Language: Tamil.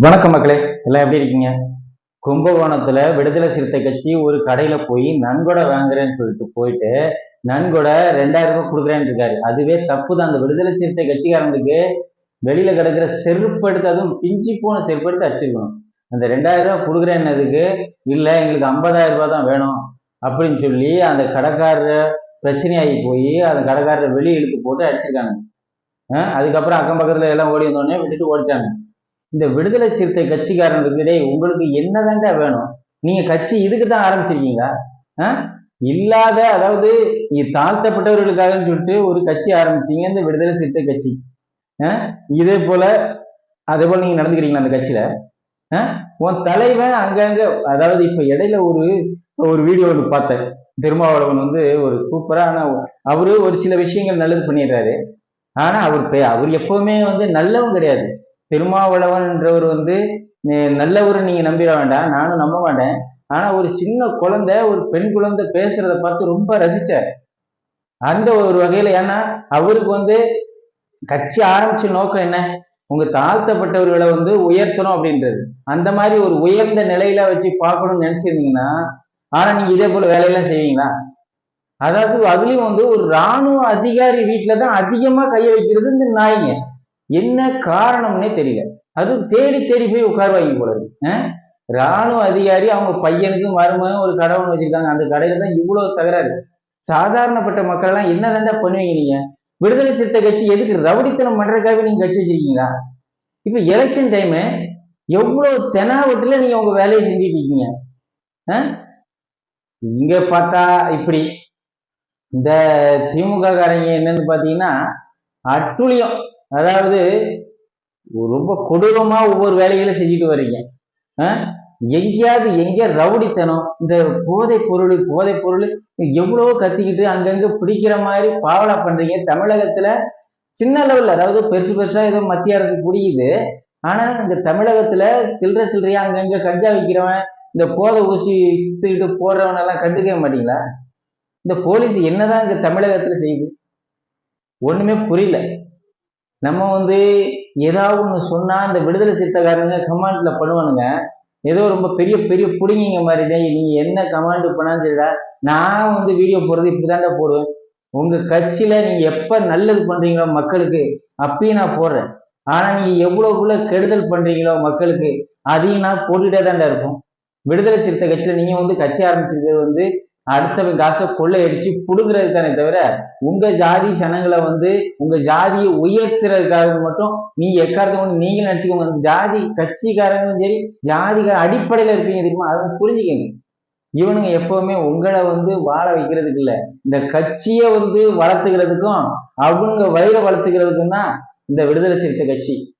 வணக்கம் மக்களே எல்லாம் எப்படி இருக்கீங்க? கும்பகோணத்துல விடுதலை சிறுத்தை கட்சி ஒரு கடையில போய் நன்கொடை வாங்குறேன்னு சொல்லிட்டு போயிட்டு நன்கொடை ரெண்டாயிரம் ரூபாய் கொடுக்குறேன்னு இருக்காரு. அதுவே தப்பு தான் அந்த விடுதலை சிறுத்தை கட்சிக்காரங்களுக்கு வெளியில கிடக்கிற செருப்பு எடுத்து அதுவும் பிஞ்சு போன செருப்பு எடுத்து அடிச்சிருக்கணும். அந்த ரெண்டாயிரம் ரூபாய் கொடுக்குறேன்னதுக்கு இல்லை எங்களுக்கு ஐம்பதாயிரம் ரூபாய் தான் வேணும் அப்படின்னு சொல்லி அந்த கடைக்காரர் பிரச்சனையாகி போய் அந்த கடைக்காரரை வெளியே இழுத்து போட்டு அடிச்சிருக்காங்க. அதுக்கப்புறம் அக்கம் பக்கத்துல எல்லாம் ஓடி வந்தோடனே விட்டுட்டு ஓடிட்டாங்க. இந்த விடுதலை சிறுத்தை கட்சிக்காரனுக்கு உங்களுக்கு என்னதாங்க வேணும்? நீங்க கட்சி இதுக்கு தான் ஆரம்பிச்சிருக்கீங்களா? ஆ? இல்லாத அதாவது இ- தாழ்த்தப்பட்டவர்களுக்காகன்னு சொல்லிட்டு ஒரு கட்சி ஆரம்பிச்சீங்க இந்த விடுதலை சிறுத்தை கட்சி. ஆ? இதே போல அதே போல நீங்க நடந்துக்கிறீங்களா அந்த கட்சியில? ஆ? உன் தலைவன் அங்கங்க அதாவது இப்ப இடையில ஒரு ஒரு வீடியோ ஒன்று பார்த்தேன். திருமாவளவன் வந்து ஒரு சூப்பரான அவரு ஒரு சில விஷயங்கள் நல்லது பண்ணிடுறாரு. ஆனா அவர் அவர் எப்பவுமே வந்து நல்லவும் கிடையாது. திருமாவளவன்ன்றவர் வந்து நல்லவர் நீங்க நம்பிட வேண்டாம் நானும் நம்ப மாட்டேன். ஆனா ஒரு சின்ன குழந்தை ஒரு பெண் குழந்தை பேசுறத பார்த்து ரொம்ப ரசிச்சார். அந்த ஒரு வகையில ஏன்னா அவருக்கு வந்து கட்சி ஆரம்பிச்ச நோக்கம் என்ன? உங்க தாழ்த்தப்பட்டவர்களை வந்து உயர்த்தணும் அப்படின்றது. அந்த மாதிரி ஒரு உயர்ந்த நிலையில வச்சு பார்க்கணும்னு நினைச்சிருந்தீங்கன்னா ஆனா நீங்க இதே போல வேலையெல்லாம் செய்வீங்களா? அதாவது அதுலயும் வந்து ஒரு ராணுவ அதிகாரி வீட்டுல தான் அதிகமா கைய வைக்கிறது இந்த நாய்ங்க. என்ன காரணம்னே தெரியல. அது தேடி தேடி போய் உட்காருவாங்க போல இருக்கு. ராணுவ அதிகாரி அவங்க பையனுக்கு மருமகன் ஒரு கடை ஒன்று வச்சிருக்காங்க. அந்த கடையில தான் இவ்வளவு தகராறு சாதாரணப்பட்ட மக்கள் எல்லாம் என்ன தாண்டா பண்ணுவீங்க நீங்க? விடுதலை சிறுத்தை கட்சி எதுக்கு ரவுடித்தனம் பண்றதுக்காக நீங்க கட்சி வச்சிருக்கீங்களா? இப்ப எலெக்ஷன் டைமு எவ்வளவு தெனாவட்டுல நீங்க உங்க வேலையை செஞ்சுட்டு இருக்கீங்க? இங்க பார்த்தா இப்படி. இந்த திமுக காரங்க என்னன்னு பாத்தீங்கன்னா அட்டுழியம். அதாவது ரொம்ப கொடூரமா ஒவ்வொரு வேலைகளை செஞ்சுட்டு வர்றீங்க. எங்கேயாவது எங்க ரவுடித்தனம் இந்த போதை பொருள் போதை பொருள் எவ்வளவோ கத்திக்கிட்டு அங்கங்க பிடிக்கிற மாதிரி பாவலா பண்றீங்க. தமிழகத்துல சின்ன லெவல்ல அதாவது பெருசு பெருசா ஏதோ மத்திய அரசு பிடிக்குது ஆனா இந்த தமிழகத்துல சில்லற சில்லறையா அங்கங்க கஞ்சா விற்கிறவன் இந்த போதை ஊசி வித்துக்கிட்டு போடுறவன் எல்லாம் கண்டுக்கவே மாட்டீங்களா? இந்த போலீஸ் என்னதான் இந்த தமிழகத்துல செய்யுது? ஒண்ணுமே புரியல. நம்ம வந்து ஏதாவது ஒண்ணு சொன்னா இந்த விடுதலை சிறுத்தைக்காரங்க கமாண்ட்ல பண்ணுவானுங்க. ஏதோ ரொம்ப பெரிய பெரிய பிடிங்கிங்க மாதிரி டேய் என்ன கமாண்ட் பண்ணான்னு தெரியல. நான் வந்து வீடியோ போடுறது இப்படிதான்டா போடுவேன். உங்க கட்சியில நீங்க எப்ப நல்லது பண்றீங்களோ மக்களுக்கு அப்பயும் நான் போடுறேன். ஆனா நீங்க எவ்வளவுக்குள்ள கெடுதல் பண்றீங்களோ மக்களுக்கு அதையும் நான் போட்டுட்டே தாண்டா இருக்கும். விடுதலை சிறுத்தை கட்சியில நீங்க வந்து கட்சி ஆரம்பிச்சிருக்கிறது வந்து அடுத்தவன் காசை கொள்ளையடிச்சு புடுங்கிறது தானே தவிர உங்க ஜாதி ஜனங்களை வந்து உங்க ஜாதியை உயர்த்துறதுக்காக மட்டும் நீங்க எக்காரத்தை நீங்களும் நீங்க நினைச்சுக்கோங்க. அந்த ஜாதி கட்சிக்காரங்களும் சரி ஜாதிகார அடிப்படையில இருப்பீங்க தெரியுமா? அதை புரிஞ்சுக்கங்க. இவனுங்க எப்பவுமே உங்களை வந்து வாழ வைக்கிறதுக்கு இல்ல. இந்த கட்சியை வந்து வளர்த்துக்கிறதுக்கும் அவங்க வயிறை வளர்த்துக்கிறதுக்கும் தான் இந்த விடுதலை சிறுத்தை கட்சி.